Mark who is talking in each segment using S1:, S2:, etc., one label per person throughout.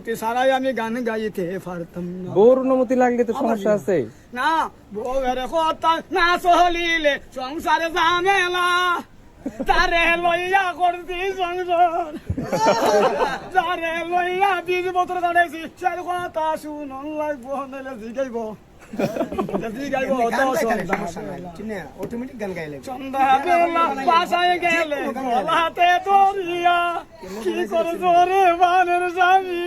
S1: অনুমতি ছাড়াই আমি গান গাইতে পারতাম না
S2: বউর অনুমতি লাগলে তো সমস্যা আছে
S1: না বউয়ের কথা না চলিলে সংসারে ঝামেলা তারে লইয়া করছি সংসার তারে লইয়া বিশ বছর দাঁড়াইছি সে কথা শুনন লাগবো নাহলে জিগাইব কি করে জোরে বানের স্বামী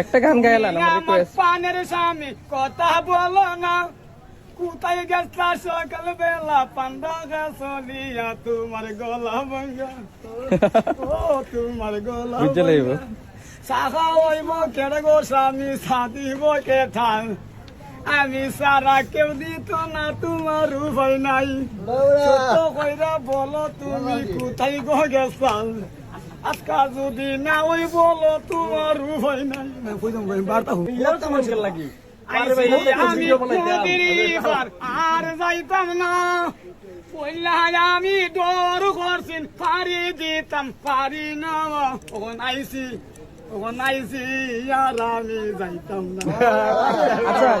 S2: একটা গান গাইলাম
S1: পানের স্বামী কথা বলো না। কোথায় গেছা সকাল বেলা পান্ডা গাছলিয়া তোমার গলা ভাঙ্গা ও তোমার গলা
S2: বুঝতে লাগবে।
S1: সাহা হইব কেড়ে গো স্বামী সাদিব কে ঠান? আমি সারা কেউ দিত না তোমার উপায় নাই। কইরা বলো তুমি কোথায় গো গেছাল? আজকা যদি না ওই বলো তোমার উপায় নাই।
S3: লাগি
S1: নদীর পার আর যাইতাম না। পইলা আমি ডর করছিন পারি দিতাম পারি না। ওখন আইসি ওখন আইসি আর আমি যাইতাম না।
S2: আচ্ছা।